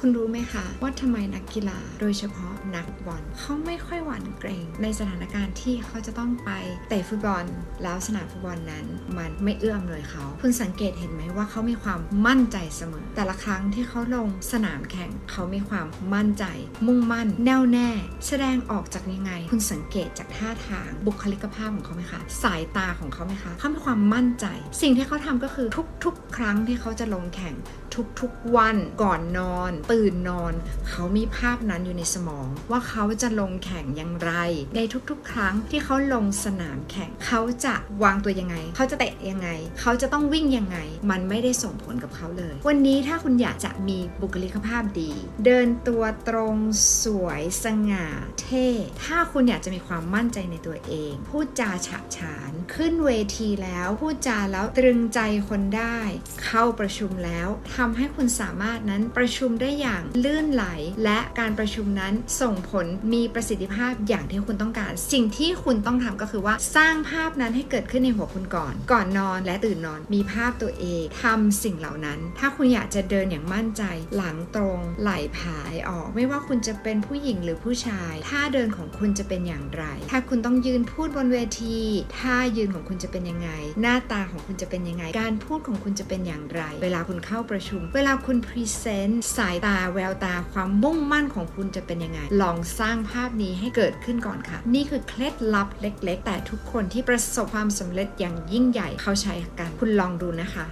คุณรู้ไหมคะว่าทำไมนักกีฬาโดยเฉพาะนักบอลเขาไม่ค่อยหวั่นเกรง ในสถานการณ์ที่เขาจะต้องไปเตะฟุตบอล แล้วสนามฟุตบอลนั้น มันไม่เอื้อมเลยเขา คุณสังเกตเห็นไหมว่าเขามีความมั่นใจเสมอ แต่ละครั้งที่เขาลงสนามแข่งเขามีความมั่นใจ มุ่งมั่น แน่วแน่ แสดงออกจากยังไง คุณสังเกตจากท่าทางบุคลิกภาพของเขาไหมคะ สายตาของเขาไหมคะเขามีความมั่นใจ สิ่งที่เขาทำก็คือทุกๆ ครั้งที่เขาจะลงแข่งทุกๆวันก่อนนอนตื่นนอน เขามีภาพนั้นอยู่ในสมอง ว่าเขาจะลงแข่งอย่างไร ในทุกๆ ครั้งที่เขาลงสนามแข่ง เขาจะวางตัวยังไง เขาจะเตะยังไง เขาจะต้องวิ่งยังไง มันไม่ได้ส่งผลกับเขาเลย วันนี้ถ้าคุณอยากจะมีบุคลิกภาพดี เดินตัวตรงสวยสง่าเท่ ถ้าคุณอยากจะมีความมั่นใจในตัวเอง พูดจาฉะฉาน ขึ้นเวทีแล้วพูดจาแล้วตรึงใจคนได้ เข้าประชุมแล้วทำให้คุณสามารถนั้นประชุมได้อย่างลื่นไหล และการประชุมนั้นส่งผลมีประสิทธิภาพอย่างที่คุณต้องการ สิ่งที่คุณต้องทำก็คือว่าสร้างภาพนั้นให้เกิดขึ้นในหัวคุณก่อน ก่อนนอนและตื่นนอนมีภาพตัวเองทำสิ่งเหล่านั้น ถ้าคุณอยากจะเดินอย่างมั่นใจ หลังตรงไหลผายออก ไม่ว่าคุณจะเป็นผู้หญิงหรือผู้ชายท่าเดินของคุณจะเป็นอย่างไร ถ้าคุณต้องยืนพูดบนเวทีท่ายืนของคุณจะเป็นยังไง หน้าตาของคุณจะเป็นยังไง การพูดของคุณจะเป็นอย่างไร เวลาคุณเข้าประชุม เวลาคุณพรีเซนต์สายตาแววตาความมุ่งมั่นของคุณจะเป็นยังไง ลองสร้างภาพนี้ให้เกิดขึ้นก่อนค่ะ นี่คือเคล็ดลับเล็ก ๆ แต่ทุกคนที่ประสบความสำเร็จอย่างยิ่งใหญ่เขาใช้กัน คุณลองดูนะคะ